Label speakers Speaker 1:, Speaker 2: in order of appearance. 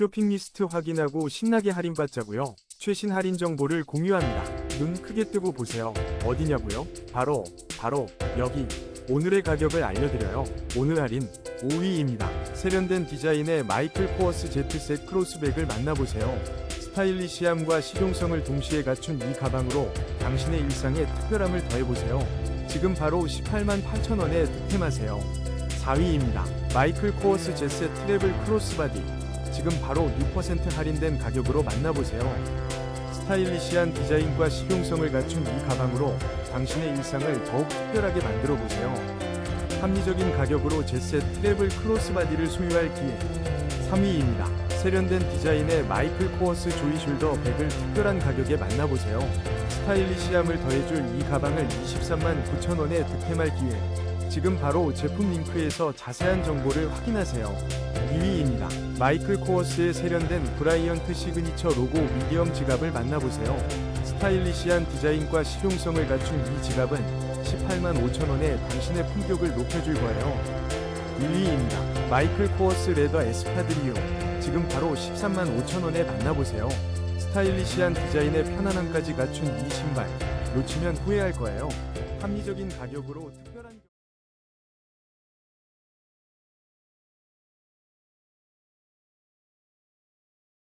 Speaker 1: 쇼핑 리스트 확인하고 신나게 할인받자고요. 최신 할인 정보를 공유합니다. 눈 크게 뜨고 보세요. 어디냐고요? 바로 바로 여기. 오늘의 가격을 알려드려요. 오늘 할인 5위입니다. 세련된 디자인의 마이클 코어스 Z셋 크로스백을 만나보세요. 스타일리시함과 실용성을 동시에 갖춘 이 가방으로 당신의 일상에 특별함을 더해보세요. 지금 바로 18만 8천 원에 득템하세요. 4위입니다. 마이클 코어스 제셋 트래블 크로스바디. 지금 바로 6% 할인된 가격으로 만나보세요. 스타일리시한 디자인과 실용성을 갖춘 이 가방으로 당신의 일상을 더욱 특별하게 만들어 보세요. 합리적인 가격으로 제셋 트래블 크로스바디를 소유할 기회. 3위입니다. 세련된 디자인의 마이클 코어스 조이 숄더 백을 특별한 가격에 만나보세요. 스타일리시함을 더해줄 이 가방을 23만 9천 원에 득템할 기회. 지금 바로 제품 링크에서 자세한 정보를 확인하세요. 2위입니다. 마이클 코어스의 세련된 브라이언트 시그니처 로고 미디엄 지갑을 만나보세요. 스타일리시한 디자인과 실용성을 갖춘 이 지갑은 18만 5천 원에 당신의 품격을 높여줄 거예요. 1위입니다. 마이클 코어스 레더 에스파드리오. 지금 바로 13만 5천 원에 만나보세요. 스타일리시한 디자인의 편안함까지 갖춘 이 신발. 놓치면 후회할 거예요. 합리적인 가격으로 특별한